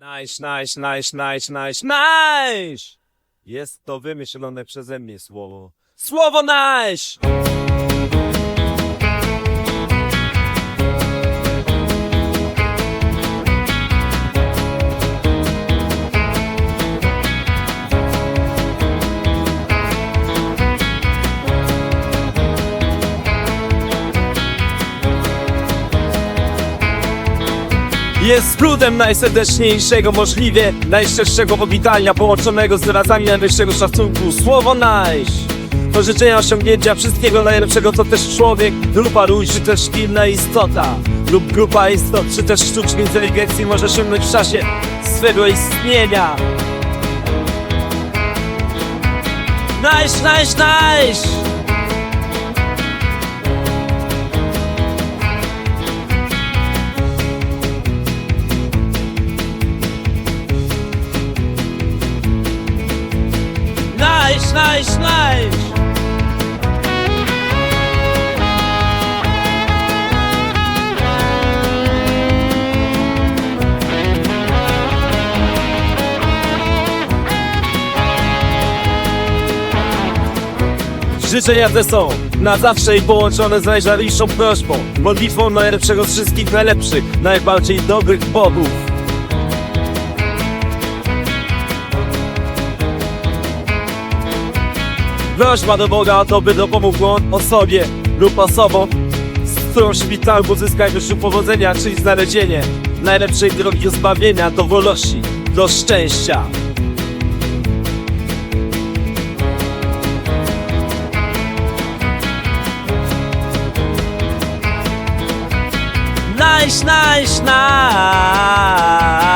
Nice, nice, nice, nice, nice, nice! Jest to wymyślone przeze mnie słowo. Słowo nice! Jest skrótem najserdeczniejszego możliwie Najszczerszego powitania Połączonego z wyrazami najwyższego szacunku Słowo nice To życzenia osiągnięcia wszystkiego najlepszego Co też człowiek lub paruj, czy też inna istota Lub grupa istot, czy też sztucznej inteligencji Może osiągnąć w czasie swego istnienia Nice, nice, nice! Nice, nice! Życzenia te są na zawsze i połączone z najżarliwszą prośbą Modlitwą najlepszego z wszystkich najlepszych Najbardziej dobrych bogów Prośba do Boga to, by dopomógł on osobie lub osobom, z którą szpital uzyskać wyższy powodzenia, czyli znalezienie najlepszej drogi do zbawienia, do wolności, do szczęścia. Nice, nice, nice.